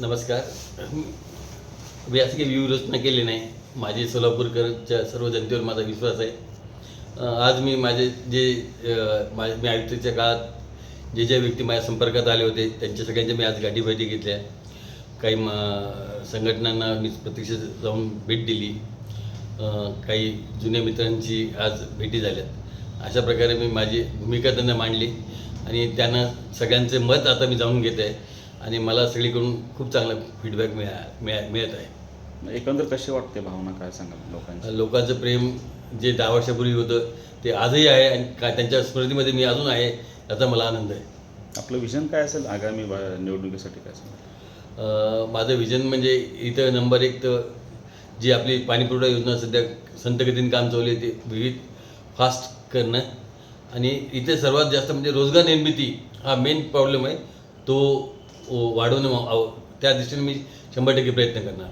नमस्कार. मी असं काही व्यूहरचना केली नाही. माझे सोलापूरकरच्या सर्व जनतेवर माझा विश्वास आहे. आज मी माझे जे माझ्या मी आयुष्याच्या काळात जे ज्या व्यक्ती माझ्या संपर्कात आले होते त्यांच्या सगळ्यांच्या मी आज गाठीभेटी घेतल्या. काही म संघटनांना मी प्रत्यक्ष जाऊन भेट दिली. काही जुन्या मित्रांची आज भेटी झाल्यात. अशा प्रकारे मी माझी भूमिका त्यांना मांडली आणि त्यांना सगळ्यांचे मत आता मी जाणून घेत आहे आणि मला सगळीकडून खूप चांगला फीडबॅक मिळा मिळा मिळत आहे. एकंदर कशी वाटते भावना काय सांगाल लोकांची? लोकांचं प्रेम जे दहा वर्षापूर्वी होतं ते आजही आहे आणि का त्यांच्या स्मृतीमध्ये मी अजून आहे याचा मला आनंद आहे. आपलं विजन काय असेल आगामी निवडणुकीसाठी काय सांगाल? अं, माझं विजन म्हणजे इथं नंबर एक तर जी आपली पाणीपुरवठा योजना सध्या संतगतीने काम चालू आहे ते विविध फास्ट करणं. आणि इथे सर्वात जास्त म्हणजे रोजगार निर्मिती हा मेन प्रॉब्लेम आहे. तो वाढवणे त्या दृष्टीने मी शंभर टक्के प्रयत्न करणार.